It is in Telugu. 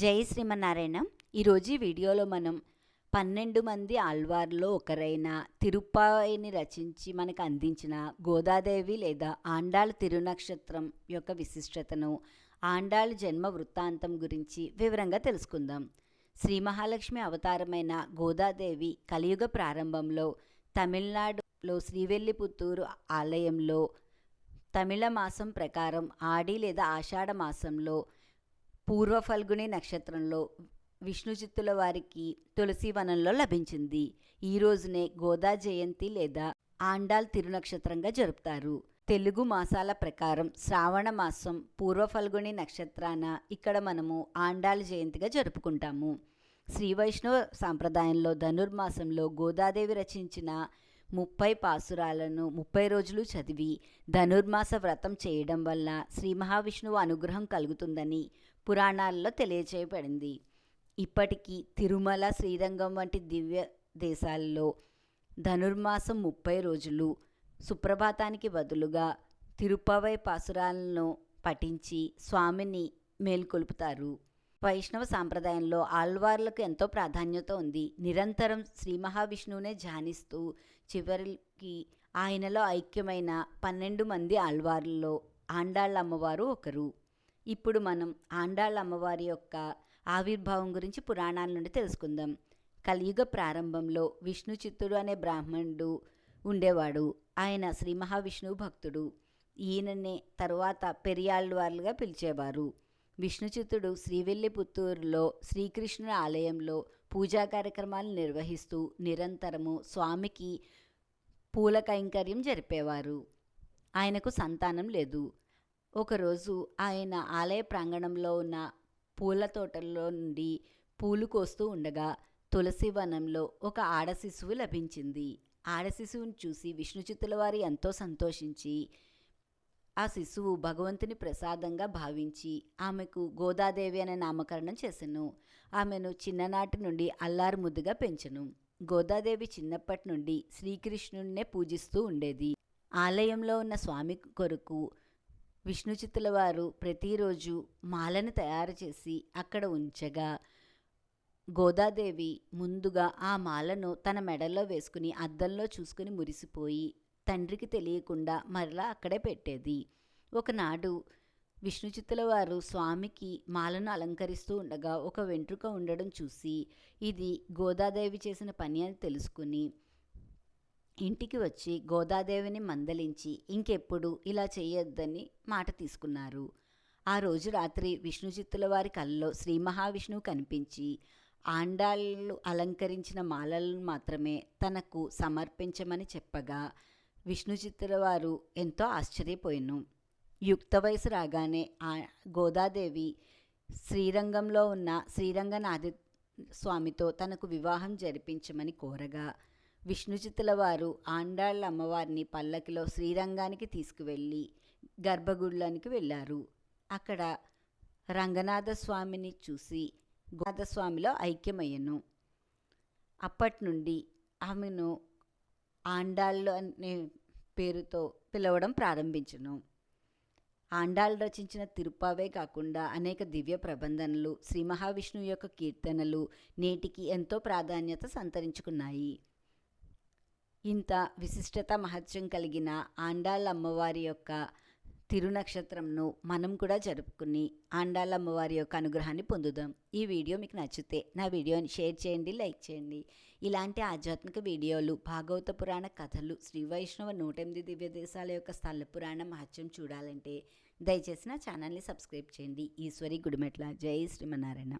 జై శ్రీమన్నారాయణ. ఈరోజు ఈ వీడియోలో మనం పన్నెండు మంది ఆళ్వార్లో ఒకరైన తిరుప్పాయిని రచించి మనకు అందించిన గోదాదేవి లేదా ఆండాళ్ తిరునక్షత్రం యొక్క విశిష్టతను ఆండాళ్ జన్మ వృత్తాంతం గురించి వివరంగా తెలుసుకుందాం. శ్రీ మహాలక్ష్మి అవతారమైన గోదాదేవి కలియుగ ప్రారంభంలో తమిళనాడులో శ్రీవెల్లిపుత్తూరు ఆలయంలో తమిళ మాసం ప్రకారం ఆడి లేదా ఆషాఢ మాసంలో పూర్వ ఫల్గుని నక్షత్రంలో విష్ణుచిత్తుల వారికి తులసి వనంలో లభించింది. ఈ రోజునే గోదా జయంతి లేదా ఆండాల్ తిరునక్షత్రంగా జరుపుతారు. తెలుగు మాసాల ప్రకారం శ్రావణ మాసం పూర్వ ఫల్గుని నక్షత్రాన ఇక్కడ మనము ఆండాల్ జయంతిగా జరుపుకుంటాము. శ్రీ వైష్ణవ సాంప్రదాయంలో ధనుర్మాసంలో గోదాదేవి రచించిన ముప్పై పాసురాలను ముప్పై రోజులు చదివి ధనుర్మాస వ్రతం చేయడం వల్ల శ్రీ మహావిష్ణువు అనుగ్రహం కలుగుతుందని పురాణాల్లో తెలియచేయబడింది. ఇప్పటికీ తిరుమల శ్రీరంగం వంటి దివ్య దేశాల్లో ధనుర్మాసం ముప్పై రోజులు సుప్రభాతానికి బదులుగా తిరుపవై పాసురాలను పఠించి స్వామిని మేల్కొల్పుతారు. వైష్ణవ సాంప్రదాయంలో ఆళ్వార్లకు ఎంతో ప్రాధాన్యత ఉంది. నిరంతరం శ్రీ మహావిష్ణువునే ధ్యానిస్తూ చివరికి ఆయనలో ఐక్యమైన పన్నెండు మంది ఆళ్వార్లలో ఆండాళ్ళ అమ్మవారు ఒకరు. ఇప్పుడు మనం ఆండాళ్ళ అమ్మవారి యొక్క ఆవిర్భావం గురించి పురాణాల నుండి తెలుసుకుందాం. కలియుగ ప్రారంభంలో విష్ణు చిత్తుడు అనే బ్రాహ్మణుడు ఉండేవాడు. ఆయన శ్రీ మహావిష్ణువు భక్తుడు. ఈయననే తరువాత పెరియాళ్ళవార్లుగా పిలిచేవారు. విష్ణుచిత్తుడు శ్రీవెల్లిపుత్తూరులో శ్రీకృష్ణుని ఆలయంలో పూజా కార్యక్రమాలు నిర్వహిస్తూ నిరంతరము స్వామికి పూల కైంకర్యం జరిపేవారు. ఆయనకు సంతానం లేదు. ఒకరోజు ఆయన ఆలయ ప్రాంగణంలో ఉన్న పూల తోటల్లో నుండి పూలు కోస్తూ ఉండగా తులసి వనంలో ఒక ఆడ శిశువు లభించింది. ఆడశిశువును చూసి విష్ణుచిత్తుల వారి ఎంతో సంతోషించి ఆ శిశువు భగవంతుని ప్రసాదంగా భావించి ఆమెకు గోదాదేవి అనే నామకరణం చేసెను. ఆమెను చిన్ననాటి నుండి అల్లారు ముద్దుగా పెంచెను. గోదాదేవి చిన్నప్పటి నుండి శ్రీకృష్ణుడినే పూజిస్తూ ఉండేది. ఆలయంలో ఉన్న స్వామి కొరకు విష్ణుచిత్తుల వారు ప్రతిరోజు మాలను తయారు చేసి అక్కడ ఉంచగా గోదాదేవి ముందుగా ఆ మాలను తన మెడలో వేసుకుని అద్దంలో చూసుకుని మురిసిపోయి తండ్రికి తెలియకుండా మరలా అక్కడే పెట్టేది. ఒకనాడు విష్ణుచిత్తుల వారు స్వామికి మాలను అలంకరిస్తూ ఉండగా ఒక వెంట్రుక ఉండడం చూసి ఇది గోదాదేవి చేసిన పని అని తెలుసుకుని ఇంటికి వచ్చి గోదాదేవిని మందలించి ఇంకెప్పుడు ఇలా చేయొద్దని మాట తీసుకున్నారు. ఆ రోజు రాత్రి విష్ణుచిత్తుల వారి కళ్ళలో శ్రీ మహావిష్ణువు కనిపించి ఆండాళ్ళు అలంకరించిన మాలలను మాత్రమే తనకు సమర్పించమని చెప్పగా విష్ణుచిత్తుల వారు ఎంతో ఆశ్చర్యపోయిను. యుక్త వయసు రాగానే ఆ గోదాదేవి శ్రీరంగంలో ఉన్న శ్రీరంగనాథ స్వామితో తనకు వివాహం జరిపించమని కోరగా విష్ణుచిత్తుల వారు ఆండాళ్ళ అమ్మవారిని పల్లకిలో శ్రీరంగానికి తీసుకువెళ్ళి గర్భగుడిలోనికి వెళ్ళారు. అక్కడ రంగనాథ స్వామిని చూసి గోదాస్వామిలో ఐక్యమయ్యను. అప్పటి నుండి ఆమెను ఆండాళ్ళు అనే పేరుతో పిలవడం ప్రారంభించను. ఆండాళ్ళు రచించిన తిరుపావే కాకుండా అనేక దివ్య ప్రబంధనలు శ్రీ మహావిష్ణువు యొక్క కీర్తనలు నేటికి ఎంతో ప్రాధాన్యత సంతరించుకున్నాయి. ఇంత విశిష్టత మహత్యం కలిగిన ఆండాళ్ళ అమ్మవారి యొక్క తిరునక్షత్రంను మనం కూడా జరుపుకుని ఆండాలమ్మవారి యొక్క అనుగ్రహాన్ని పొందుదాం. ఈ వీడియో మీకు నచ్చితే నా వీడియోని షేర్ చేయండి లైక్ చేయండి. ఇలాంటి ఆధ్యాత్మిక వీడియోలు భాగవత పురాణ కథలు శ్రీ వైష్ణవ నూట ఎనిమిది దివ్య దేశాల యొక్క స్థల పురాణ మహత్యం చూడాలంటే దయచేసి నా ఛానల్ని సబ్స్క్రైబ్ చేయండి. ఈశ్వరి గుడిమెట్ల. జై శ్రీమన్నారాయణ.